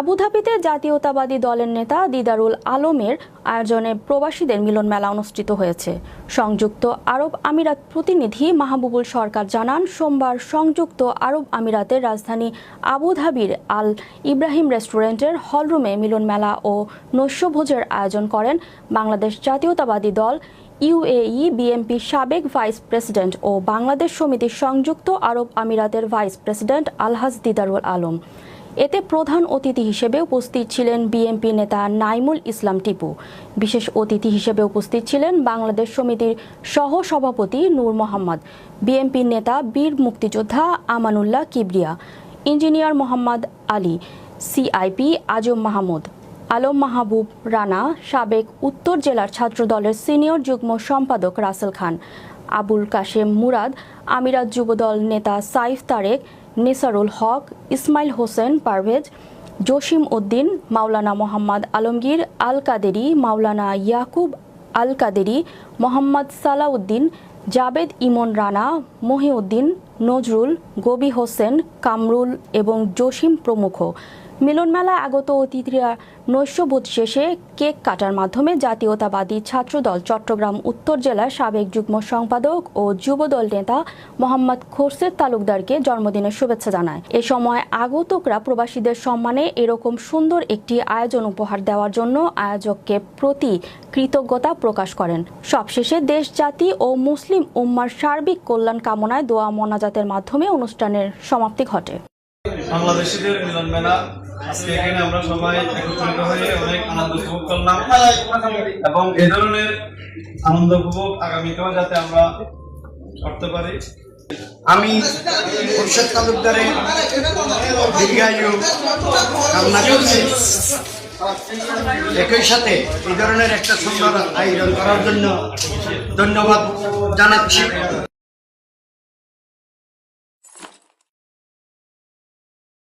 আবুধাবিতে জাতীয়তাবাদী দলের নেতা দিদারুল আলমের আয়োজনে প্রবাসীদের মিলন মেলা অনুষ্ঠিত হয়েছে। সংযুক্ত আরব আমিরাত প্রতিনিধি মাহবুবুল সরকার জানান, সোমবার সংযুক্ত আরব আমিরাতের রাজধানী আবুধাবির আল ইব্রাহিম রেস্টুরেন্টের হলরুমে মিলন মেলা ও নৈশভোজের আয়োজন করেন বাংলাদেশ জাতীয়তাবাদী দল ইউএই বিএনপির সাবেক ভাইস প্রেসিডেন্ট ও বাংলাদেশ সমিতির সংযুক্ত আরব আমিরাতের ভাইস প্রেসিডেন্ট আলহাজ দিদারুল আলম। এতে প্রধান অতিথি হিসেবে উপস্থিত ছিলেন বিএনপি নেতা নাইমুল ইসলাম টিপু। বিশেষ অতিথি হিসেবে উপস্থিত ছিলেন বাংলাদেশ সমিতির সহ সভাপতি নূর মোহাম্মদ, বিএনপি নেতা বীর মুক্তিযোদ্ধা আমানুল্লাহ কিবরিয়া, ইঞ্জিনিয়ার মোহাম্মদ আলী, সিআইপি আজম মাহমুদ, আলম মাহবুব রানা, সাবেক উত্তর জেলার ছাত্রদলের সিনিয়র যুগ্ম সম্পাদক রাসেল খান, আবুল কাশেম মুরাদ, আমিরাত যুবদল নেতা সাইফ তারেক নিসারুল হক, ইসমাইল হোসেন পারভেজ, জসিম উদ্দিন, মাওলানা মোহাম্মদ আলমগীর আল কাদেরি মাওলানা ইয়াকুব আল কাদেরি মোহাম্মদ সালাউদ্দিন, জাবেদ ইমন রানা, মহিউদ্দিন, নজরুল, গবি হোসেন, কামরুল এবং জসিম প্রমুখ। মিলনমেলায় আগত অতিথিরা নৈশভোজ শেষে কেক কাটার মাধ্যমে জাতীয়তাবাদী ছাত্রদল চট্টগ্রাম উত্তর জেলার সাবেক যুগ্ম সম্পাদক ও যুবদল নেতা মোহাম্মদ খোরশেদ তালুকদারকে জন্মদিনের শুভেচ্ছা জানায়। এ সময় আগতকরা প্রবাসীদের সম্মানে এরকম সুন্দর একটি আয়োজন উপহার দেওয়ার জন্য আয়োজককে প্রতি কৃতজ্ঞতা প্রকাশ করেন। সবশেষে দেশ জাতি ও মুসলিম উম্মার সার্বিক কল্যাণ কামনায় দোয়া মোনাজাতের মাধ্যমে অনুষ্ঠানের সমাপ্তি ঘটে। বাংলাদেশিদের মিলন মেলা। আজকে এখানে আমরা সবাই একত্রিত হয়ে অনেক আনন্দ উপভোগ করলাম এবং এ ধরনের আনন্দ উপভোগ আগামীতেও যাতে আমরা করতে পারি। আমি কামনা করছি। একই সাথে এই ধরনের একটা সুন্দর আয়োজন করার জন্য ধন্যবাদ জানাচ্ছি।